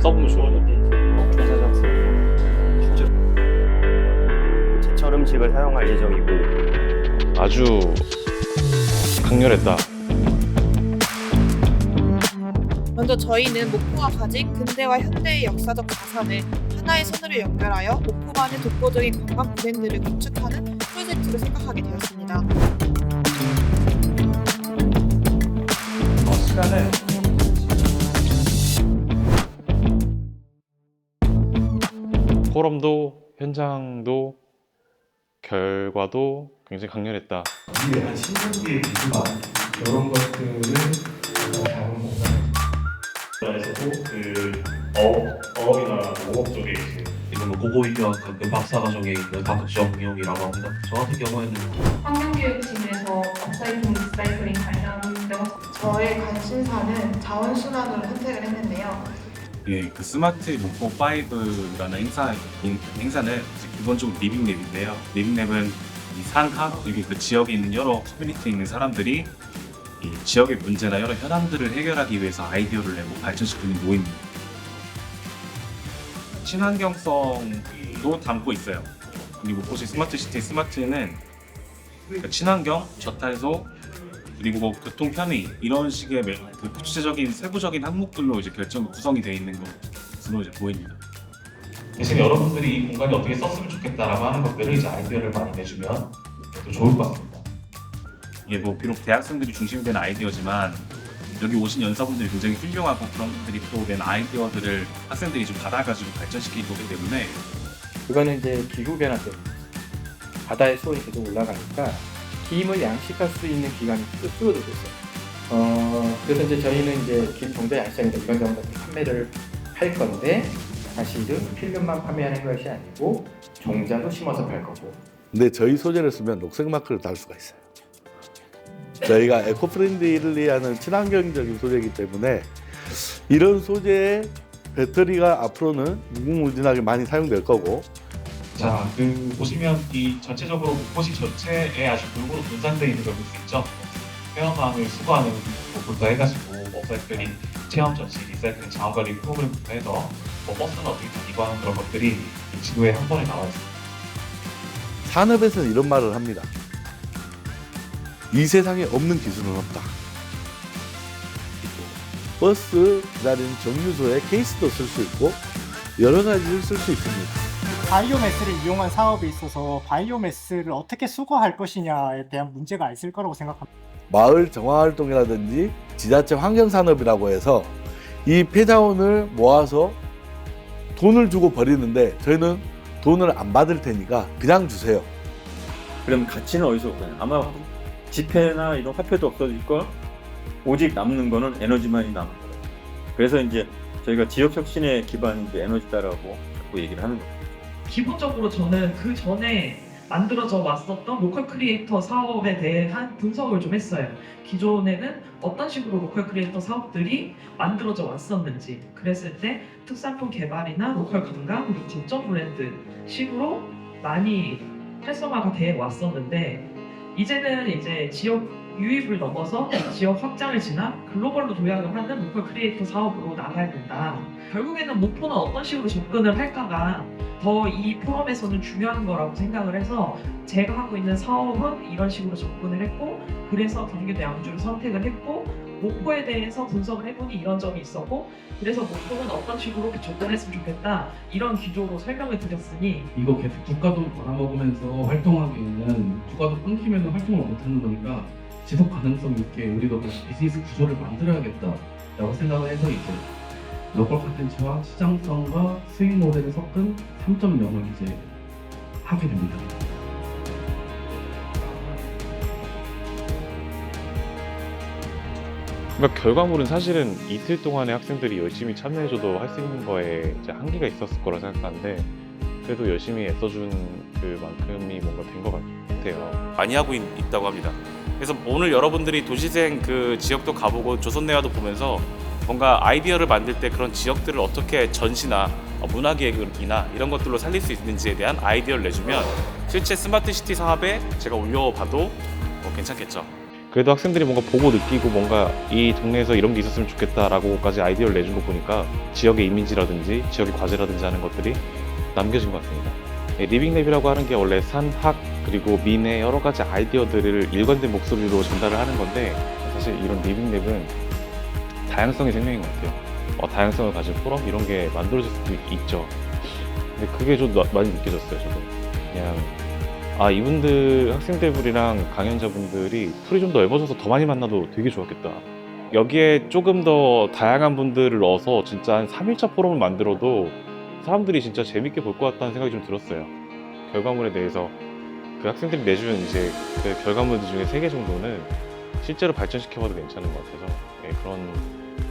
써보면 좋은 제철 음식을 사용할 예정이고. 아주 강렬했다. 먼저 저희는 목포가 가진 근대와 현대의 역사적 자산을 하나의 선으로 연결하여 목포만의 독보적인 관광 브랜드를 구축하는 프로젝트로 생각하게 되었습니다. 어, 시간을 포럼도 현장도 결과도 굉장히 강렬했다. 우리의 한 10년 뒤의 기술만 이런 것들을 다른 공간 에서도 그 어업, 어업 이나 농업 쪽에 이제 이거는 고고위와 그 박사과정에 있는 다각적 미용이라고 합니다. 저 같은 경우에는 환경교육팀에서 업사이클링, 리사이클링 관련된 저의 관심사는 자원순환으로 선택을 했는데요. 예, 그 스마트 목포 5라는 행사 행사는 기본적으로 리빙랩인데요. 리빙랩은 이 산하 그리고 그 지역에 있는 여러 커뮤니티에 있는 사람들이 이 지역의 문제나 여러 현안들을 해결하기 위해서 아이디어를 내고 발전시키는 모임입니다. 친환경성도 담고 있어요. 그리고 목포시 스마트 시티 스마트는 그러니까 친환경, 저탄소, 그리고 뭐 교통 편의 이런 식의 매- 그 구체적인 세부적인 항목들로 이제 결정 구성이 되어 있는 것으로 이제 보입니다. 대신 여러분들이 이 공간이 어떻게 썼으면 좋겠다라고 하는 것들을 이제 아이디어를 많이 내주면 또 좋을 것 같습니다. 이게 뭐 비록 대학생들이 중심이 된 아이디어지만 여기 오신 연사분들이 굉장히 훌륭하고 그런 분들이 또 낸 아이디어들을 학생들이 좀 받아가지고 발전시키기 거기 때문에 그거는 이제 기후 변화 때문에 바다의 수온이 계속 올라가니까 김을 양식할 수 있는 기간이 쭉 줄어들고 있어요. 어, 그래서 이제 저희는 이제 김 정도 양식장에다 이런 경우 같은 판매를 할 건데 사실은 필름만 판매하는 것이 아니고 종자도 심어서 팔 거고 근데 저희 소재를 쓰면 녹색 마크를 달 수가 있어요. 저희가 에코프렌들리하는 친환경적인 소재이기 때문에 이런 소재의 배터리가 앞으로는 무궁무진하게 많이 사용될 거고 자, 그 보시면 이 전체적으로 목포시 전체에 아주 골고루 분산되어 있는 걸 볼 수 있죠. 회원망을 수거하는 곳부터 해가지고 업사이클링 체험 전시, 리사이클링 자원관리 프로그램부터 해서 뭐 버스는 어떻게 다니고 하는 그런 것들이 이 지도에 한 번에 나와 있습니다. 산업에서는 이런 말을 합니다. 이 세상에 없는 기술은 없다. 버스 기다리는 정류소에 케이스도 쓸 수 있고 여러 가지를 쓸 수 있습니다. 바이오매스를 이용한 사업에 있어서 바이오매스를 어떻게 수거할 것이냐에 대한 문제가 있을 거라고 생각합니다. 마을 정화 활동이라든지 지자체 환경 산업이라고 해서 이 폐자원을 모아서 돈을 주고 버리는데 저희는 돈을 안 받을 테니까 그냥 주세요. 그럼 가치는 어디서 올까요? 아마 지폐나 이런 화폐도 없어질 걸 오직 남는 거는 에너지만이 남은 거예요. 그래서 이제 저희가 지역 혁신의 기반인 이제 에너지다라고 자꾸 얘기를 하는 거예요. 기본적으로 저는 그 전에 만들어져 왔었던 로컬 크리에이터 사업에 대한 분석을 좀 했어요. 기존에는 어떤 식으로 로컬 크리에이터 사업들이 만들어져 왔었는지 그랬을 때 특산품 개발이나 로컬 관광 그리고 브랜드 식으로 많이 활성화가 돼 왔었는데 이제는 이제 지역 유입을 넘어서 지역 확장을 지나 글로벌로 도약을 하는 로컬 크리에이터 사업으로 나가야 된다. 결국에는 목포는 어떤 식으로 접근을 할까가 더 이 포럼에서는 중요한 거라고 생각을 해서 제가 하고 있는 사업은 이런 식으로 접근을 했고 그래서 경기도 양주를 선택을 했고 목포에 대해서 분석을 해보니 이런 점이 있었고 그래서 목포는 어떤 식으로 접근했으면 좋겠다 이런 기조로 설명을 드렸으니. 이거 계속 주가도 벌어먹으면서 활동하기에는 주가도 끊기면 활동을 못하는 거니까 지속 가능성 있게 우리도 그 비즈니스 구조를 만들어야겠다라고 생각을 해서 이제 로컬 컨텐츠와 시장성과 수익 모델을 섞은 3.0을 이제 하게 됩니다. 그러니까 결과물은 사실은 이틀 동안에 학생들이 열심히 참여해줘도 할 수 있는 거에 이제 한계가 있었을 거라 생각하는데 그래도 열심히 애써준 그 만큼이 뭔가 된 것 같아요. 많이 하고 있, 다고 합니다. 그래서 오늘 여러분들이 도시생 그 지역도 가보고 조선내화도 보면서 뭔가 아이디어를 만들 때 그런 지역들을 어떻게 전시나 어, 문화기획이나 이런 것들로 살릴 수 있는지에 대한 아이디어를 내주면 실제 스마트 시티 사업에 제가 올려봐도 뭐 괜찮겠죠. 그래도 학생들이 뭔가 보고 느끼고 뭔가 이 동네에서 이런 게 있었으면 좋겠다라고까지 아이디어를 내준 거 보니까 지역의 이미지라든지 지역의 과제라든지 하는 것들이 남겨진 것 같습니다. 예, 리빙랩이라고 하는 게 원래 산 학 그리고 민의 여러 가지 아이디어들을 일관된 목소리로 전달을 하는 건데 사실 이런 리빙랩은 다양성의 생명인 것 같아요. 어, 다양성을 가진 포럼 이런 게 만들어질 수도 있 죠. 근데 그게 좀 나- 많이 느껴졌어요. 저도 그냥 아 이분들 학생들이랑 강연자분들이 풀이 좀 더 넓어져서 더 많이 만나도 되게 좋았겠다. 여기에 조금 더 다양한 분들을 넣어서 진짜 한 3일차 포럼을 만들어도 사람들이 진짜 재밌게 볼 것 같다는 생각이 좀 들었어요. 결과물에 대해서 그 학생들이 내주는 이제 그 결과물 중에 3개 정도는 실제로 발전시켜봐도 괜찮은 것 같아서 예, 그런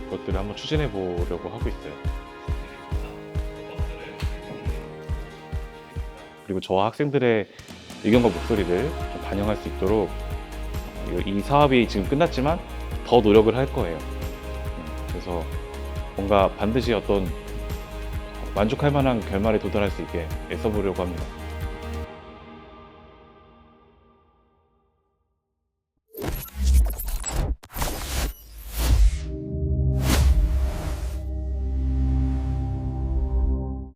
것들을 한번 추진해 보려고 하고 있어요. 그리고 저와 학생들의 의견과 목소리를 좀 반영할 수 있도록 어, 이- 이 사업이 지금 끝났지만 더 노력을 할 거예요. 음, 그래서 뭔가 반드시 어떤 만족할 만한 결말에 도달할 수 있게 애써보려고 합니다.